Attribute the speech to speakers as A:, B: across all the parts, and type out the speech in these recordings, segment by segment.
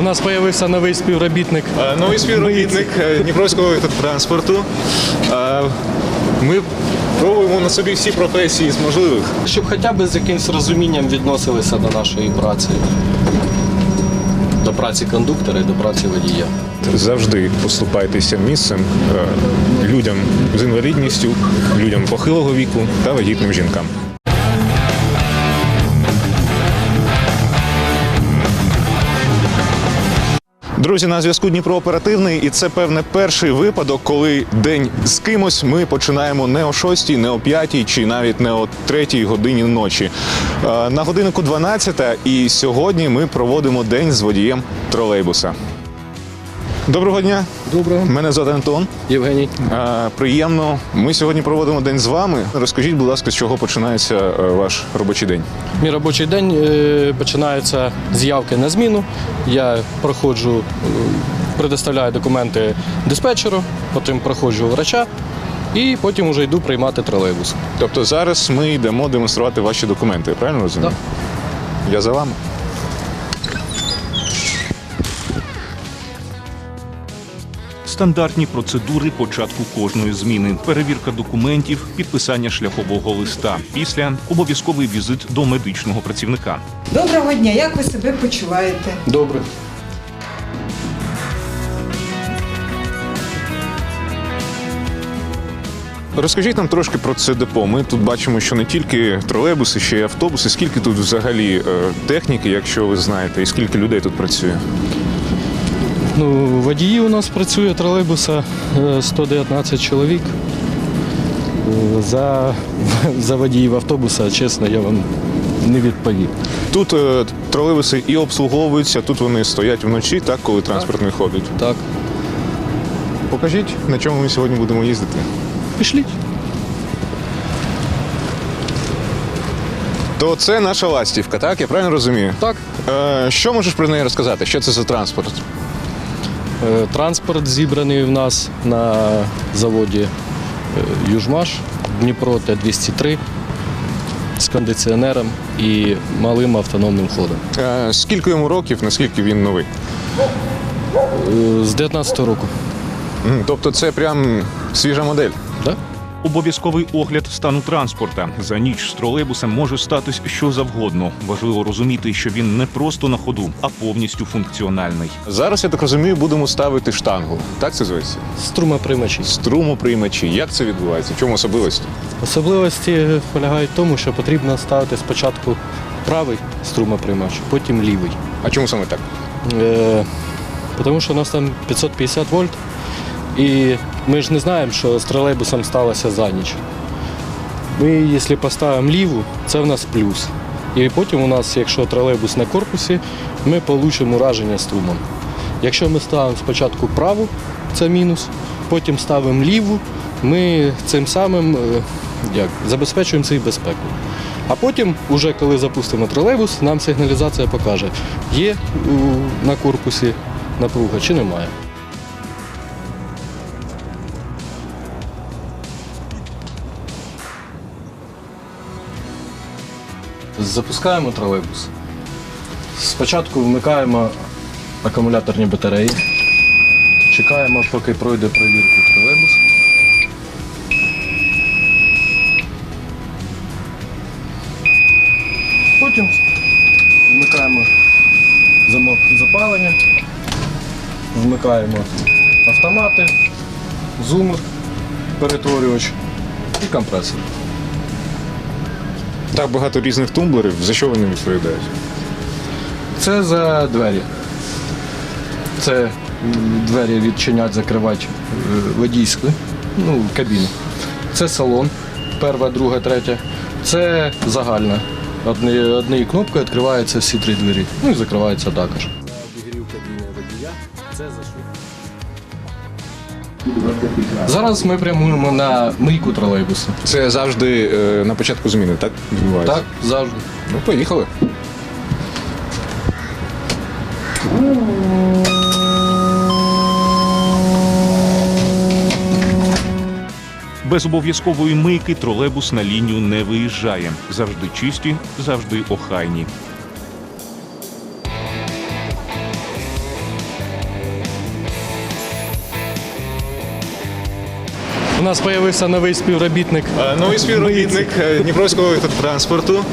A: У нас з'явився новий співробітник.
B: Е, Новий співробітник е, Дніпровського транспорту. Е, Ми пробуємо на собі всі професії з можливих.
A: Щоб хоча б з якимось розумінням відносилися до нашої праці. До праці кондуктора і до праці водія.
B: Завжди поступайтеся місцем людям з інвалідністю, людям похилого віку та вагітним жінкам. Друзі, на зв'язку Дніпро оперативний, і це певне перший випадок, коли день з кимось ми починаємо не о 6, не о 5 чи навіть не о 3 годині ночі. Е, На годиннику 12, і сьогодні ми проводимо день з водієм тролейбуса. Доброго дня.
A: Доброго.
B: Мене звати Антон.
A: Євгеній.
B: Е, Приємно. Ми сьогодні проводимо день з вами. Розкажіть, будь ласка, з чого починається е, ваш робочий день?
A: Мій робочий день е, починається з явки на зміну. Я проходжу, е, предоставляю документи диспетчеру, потім проходжу врача і потім вже йду приймати тролейбус.
B: Тобто зараз ми йдемо демонструвати ваші документи, правильно розумію? Я за вами.
C: Стандартні процедури початку кожної зміни: перевірка документів, підписання шляхового листа. Після обов'язковий візит до медичного працівника.
D: Доброго дня, як ви себе почуваєте?
A: Добре.
B: Розкажіть нам трошки про це депо. Ми тут бачимо, що не тільки тролейбуси, ще й автобуси. Скільки тут взагалі е, техніки, якщо ви знаєте, і скільки людей тут працює?
A: Ну, водії у нас працює тролейбуса е, 119 чоловік. Е, За, за водіїв автобуса, чесно, я вам не відповів.
B: Тут е, тролейбуси і обслуговуються, тут вони стоять вночі, так, коли транспорт не ходить.
A: Так,
B: Покажіть, на чому ми сьогодні будемо їздити.
A: пішліть.
B: То це наша ластівка, так? Я правильно розумію?
A: Так.
B: Е, що можеш про неї розказати? Що це за транспорт?
A: Е, Транспорт зібраний в нас на заводі е, Южмаш Дніпро Т-203 з кондиціонером і малим автономним ходом.
B: А скільки йому років, наскільки він новий?
A: Е, З 19 року.
B: Тобто це прям свіжа модель.
C: Обов'язковий огляд стану транспорта. За ніч з тролейбусом може статись що завгодно. Важливо розуміти, що він не просто на ходу, а повністю функціональний.
B: Зараз, я так розумію, будемо ставити штангу. Так це зветься?
A: Струмоприймачі.
B: Струмоприймачі. Як це відбувається? В чому особливості?
A: Особливості полягають в тому, що потрібно ставити спочатку правий струмоприймач, потім лівий.
B: А чому саме так?
A: Е, тому що у нас там 550 вольт, і ми ж не знаємо, що з тролейбусом сталося за ніч. Ми, якщо поставимо ліву, це в нас плюс. І потім у нас, якщо тролейбус на корпусі, ми отримаємо ураження струмом. Якщо ми ставимо спочатку праву, це мінус, потім ставимо ліву, ми цим самим е, як, забезпечуємо цю безпеку. А потім, уже коли запустимо тролейбус, нам сигналізація покаже, є на корпусі напруга чи немає. Запускаємо тролейбус. Спочатку вмикаємо акумуляторні батареї. Чекаємо, поки пройде перевірку тролейбус. Потім вмикаємо замок запалення, вмикаємо автомати, зумер, перетворювач і компресор.
B: Так багато різних тумблерів. За що вони відповідають?
A: Це за двері. Це двері відчинять, закривати е, водійську, ну, кабіну. Це салон, перша, друга, третя. Це загальна. Однією кнопкою відкриваються всі три двері. Ну і закриваються також. Обігрів кабіни водія. Це Зараз ми прямуємо на мийку тролейбусу.
B: Це завжди е, на початку зміни, так? Відбувається?
A: Так, завжди.
B: Ну, поїхали.
C: Без обов'язкової мийки тролейбус на лінію не виїжджає. Завжди чисті, завжди охайні.
A: У нас з'явився новий співробітник.
B: Е, Новий співробітник е, Дніпровського транспорту.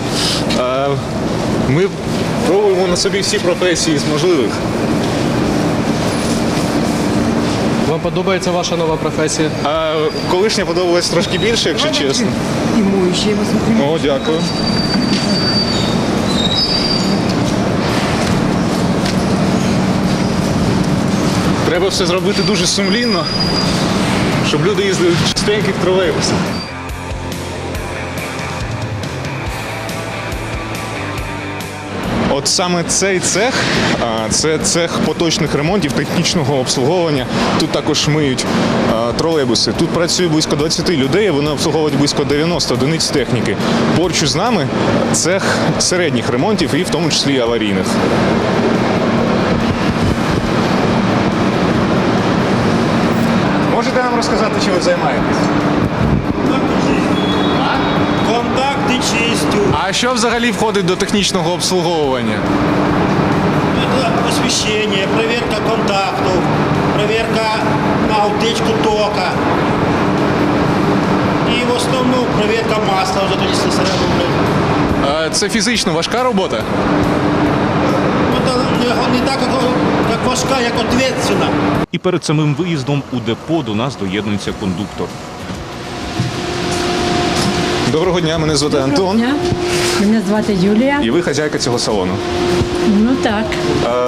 B: Е, Ми пробуємо на собі всі професії з можливих.
A: Вам подобається ваша нова професія?
B: А колишня подобалась трошки більше, якщо чесно.
D: І вас.
B: О, дякую. Треба все зробити дуже сумлінно, щоб люди їздили в чистеньких тролейбусах. От саме цей цех, це цех поточних ремонтів, технічного обслуговування. Тут також миють тролейбуси. Тут працює близько 20 людей, вони обслуговують близько 90 одиниць техніки. Поруч з нами цех середніх ремонтів і в тому числі аварійних. Можете нам розказати, чим ви займаєтесь?
E: Контакти чистю,
B: А що взагалі входить до технічного обслуговування?
E: это освещение, проверка контактов, проверка на утечку тока. І в основному проверка масла вже тоді слесаря роблять.
B: Це фізично важка робота.
E: Ну, та не, не так, як важка, як ответственна.
C: І перед самим виїздом у депо до нас доєднується кондуктор.
B: Доброго дня, мене звати Антон.
F: Дня. Мене звати Юлія.
B: І ви хазяйка цього салону.
F: Ну так,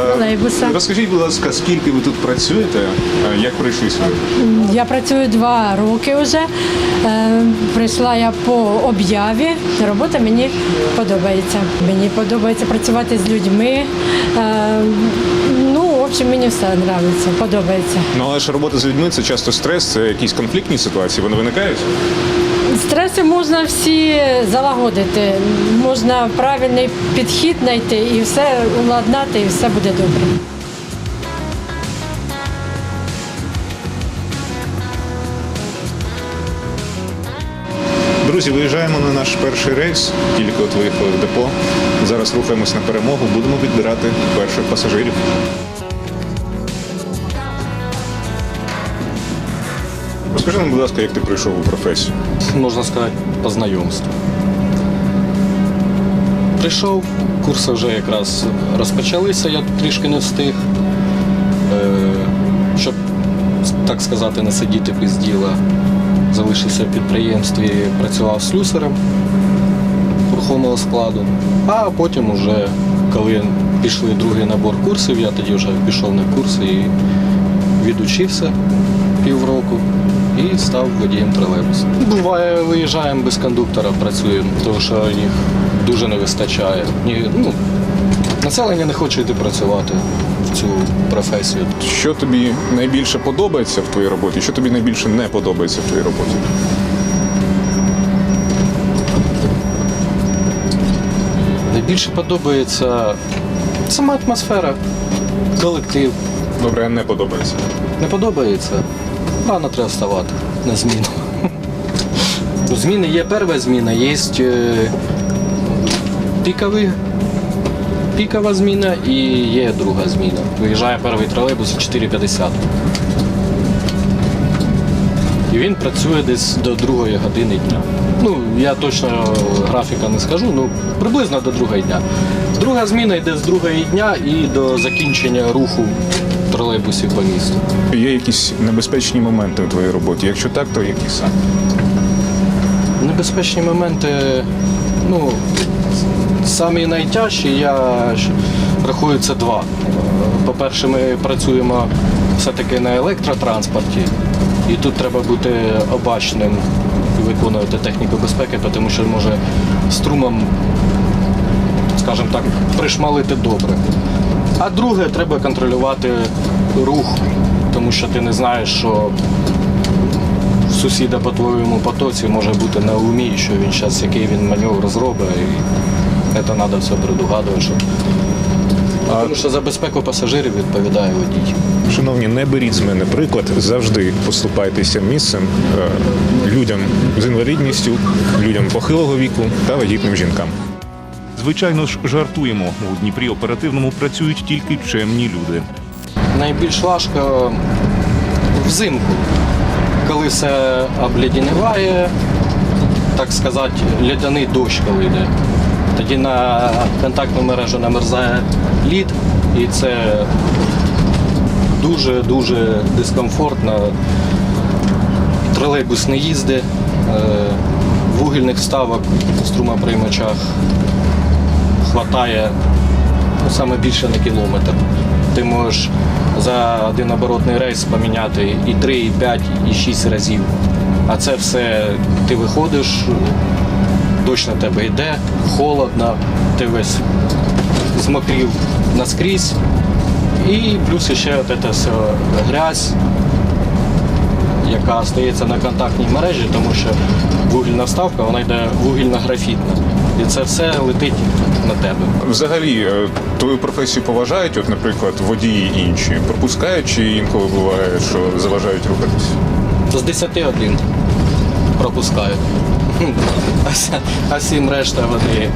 F: тролейбуса.
B: Розкажіть, будь ласка, скільки ви тут працюєте? Е, Як прийшли сюди?
F: Я працюю два роки вже. Е, Прийшла я по об'яві. Робота мені подобається. Мені подобається працювати з людьми. Общем, мені все подобається. Подобається.
B: Ну але ж робота з людьми це часто стрес, це якісь конфліктні ситуації. Вони виникають?
F: Стреси можна всі залагодити. Можна правильний підхід знайти і все уладнати, і все буде добре.
B: Друзі, виїжджаємо на наш перший рейс, тільки от виїхали в депо. Зараз рухаємось на перемогу, будемо відбирати перших пасажирів. Розкажи нам, будь ласка, як ти прийшов у професію?
A: Можна сказати, по знайомству. Прийшов, курси вже якраз розпочалися, я трішки не встиг. Е, щоб, так сказати, не сидіти без діла. Залишився в підприємстві, працював слюсарем рухомого складу. А потім, уже, коли пішли другий набор курсів, я тоді вже пішов на курси і відучився півроку і став водієм тролейбусу. Буває, виїжджаємо без кондуктора, працюємо, тому що їх дуже не вистачає. Ні, ну, населення не хоче йти працювати в цю професію.
B: Що тобі найбільше подобається в твоїй роботі? Що тобі найбільше не подобається в твоїй роботі?
A: Найбільше подобається сама атмосфера, колектив.
B: Добре, не подобається.
A: Не подобається, рано треба вставати на зміну. Зміни є перша зміна, є е, піковий, пікова зміна і є друга зміна. Виїжджає перший тролейбус о 4.50. І він працює десь до другої години дня. Ну, я точно графіка не скажу, ну приблизно до другої дня. Друга зміна йде з другої дня і до закінчення руху тролейбусів по місту.
B: Є якісь небезпечні моменти у твоїй роботі? Якщо так, то які саме?
A: Небезпечні моменти, ну, самі найтяжчі, я рахую, це два. По-перше, ми працюємо все-таки на електротранспорті, і тут треба бути обачним і виконувати техніку безпеки, тому що може струмом, скажімо так, пришмалити добре. А друге, треба контролювати рух, тому що ти не знаєш, що сусіда по твоєму потоці може бути на умі, що він зараз який він маневр зробить, і це треба все предугадувати. Щоб... Тому що за безпеку пасажирів відповідає водій.
B: Шановні, не беріть з мене приклад. Завжди поступайтеся місцем е, людям з інвалідністю, людям похилого віку та вагітним жінкам.
C: Звичайно ж, жартуємо. У Дніпрі оперативному працюють тільки чемні люди.
A: Найбільш важко взимку, коли все обледеніває, так сказати, льодяний дощ, коли йде. Тоді на контактну мережу намерзає лід, і це дуже-дуже дискомфортно. Тролейбус не їздить, е, вугільних вставок в струмоприймачах хватає ну, саме більше на кілометр. Ти можеш за один оборотний рейс поміняти і 3, і 5, і 6 разів. А це все ти виходиш, дощ на тебе йде, холодно, ти весь змокрів наскрізь. І плюс ще це все грязь, яка стається на контактній мережі, тому що вугільна вставка вона йде вугільно-графітна. І це все летить на тебе.
B: Взагалі, е, твою професію поважають, от, наприклад, водії інші пропускають, чи інколи буває, що заважають рухатись?
A: З 10 один пропускають. А всім решта вони.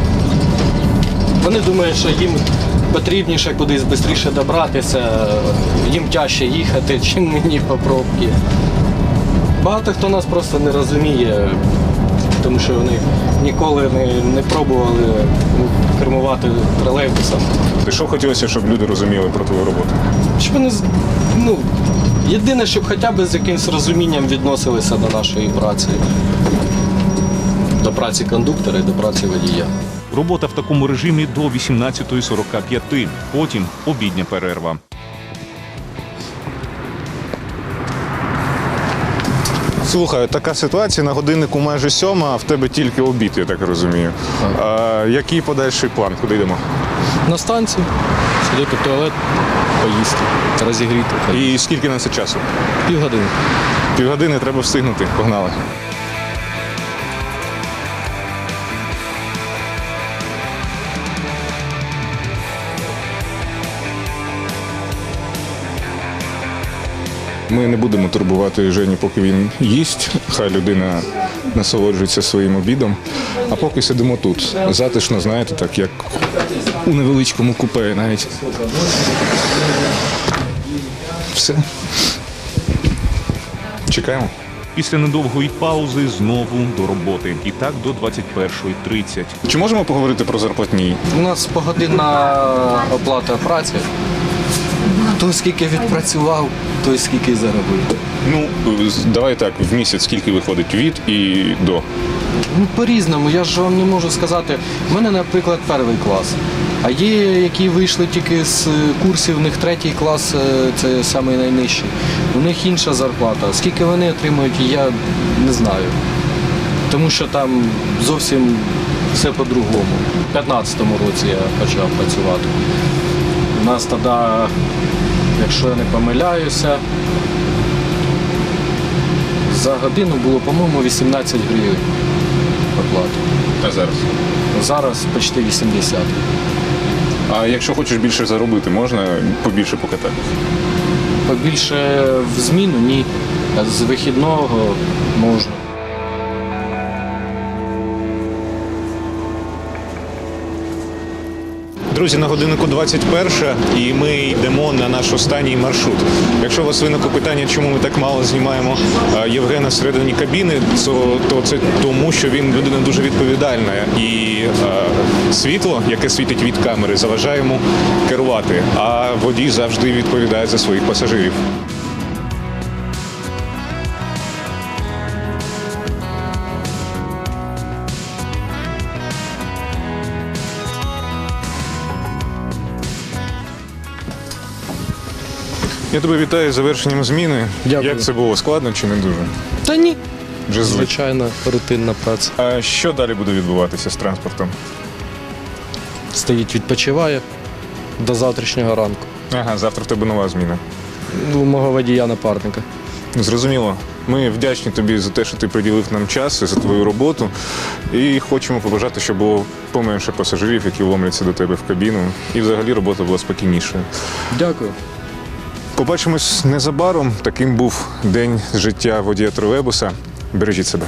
A: Вони думають, що їм потрібніше кудись швидше добратися, їм тяжче їхати, чим мені по пробці. Багато хто нас просто не розуміє, тому що вони ніколи не, не пробували ну, кермувати тролейбусом.
B: Ти що хотілося, щоб люди розуміли про твою роботу?
A: Щоб вони з- ну, єдине, щоб хоча б з якимось розумінням відносилися до нашої праці, до праці кондуктора і до праці водія.
C: Робота в такому режимі до 18.45. Потім обідня перерва.
B: Слухай, така ситуація на годиннику майже сьома, а в тебе тільки обід, я так розумію. А, який подальший план? Куди йдемо?
A: На станцію, сидіти в туалет, поїсти, розігріти.
B: І скільки на це часу?
A: Півгодини.
B: Півгодини треба встигнути. Погнали. Ми не будемо турбувати Жені, поки він їсть. Хай людина насолоджується своїм обідом. А поки сидимо тут. Затишно, знаєте, так як у невеличкому купе навіть. Все. Чекаємо.
C: Після недовгої паузи знову до роботи. І так до 21.30.
B: Чи можемо поговорити про зарплатні?
A: У нас погодинна оплата праці. Хто скільки відпрацював, той скільки й заробив.
B: Ну, давай так, в місяць скільки виходить від і до.
A: Ну, по-різному, я ж вам не можу сказати. У мене, наприклад, перший клас. А є, які вийшли тільки з курсів, у них третій клас е, це самий найнижчий. У них інша зарплата. Скільки вони отримують, я не знаю. Тому що там зовсім все по-другому. У 15-му році я почав працювати. У нас тоді, якщо я не помиляюся, за годину було, по-моєму, 18 гривень оплата.
B: А зараз.
A: Зараз почти 80.
B: А якщо хочеш більше заробити, можна побільше покатати?
A: Побільше в зміну ні. З вихідного можна.
B: Друзі, на годиннику 21 і ми йдемо на наш останній маршрут. Якщо у вас виникло питання, чому ми так мало знімаємо е, Євгена всередині кабіни, то, це тому, що він людина дуже відповідальна. І е, світло, яке світить від камери, заважає йому керувати. А водій завжди відповідає за своїх пасажирів. Я тебе вітаю з завершенням зміни.
A: Дякую.
B: Як це було складно чи не дуже?
A: Та ні.
B: Вже звик.
A: Звичайно, рутинна праця.
B: А що далі буде відбуватися з транспортом?
A: Стоїть, відпочиває до завтрашнього ранку.
B: Ага, завтра в тебе нова зміна.
A: У мого водія напарника.
B: Зрозуміло. Ми вдячні тобі за те, що ти приділив нам час і за твою роботу. І хочемо побажати, щоб було поменше пасажирів, які вломляться до тебе в кабіну. І взагалі робота була спокійнішою.
A: Дякую.
B: Побачимось незабаром. Таким був день життя водія тролейбуса. Бережіть себе.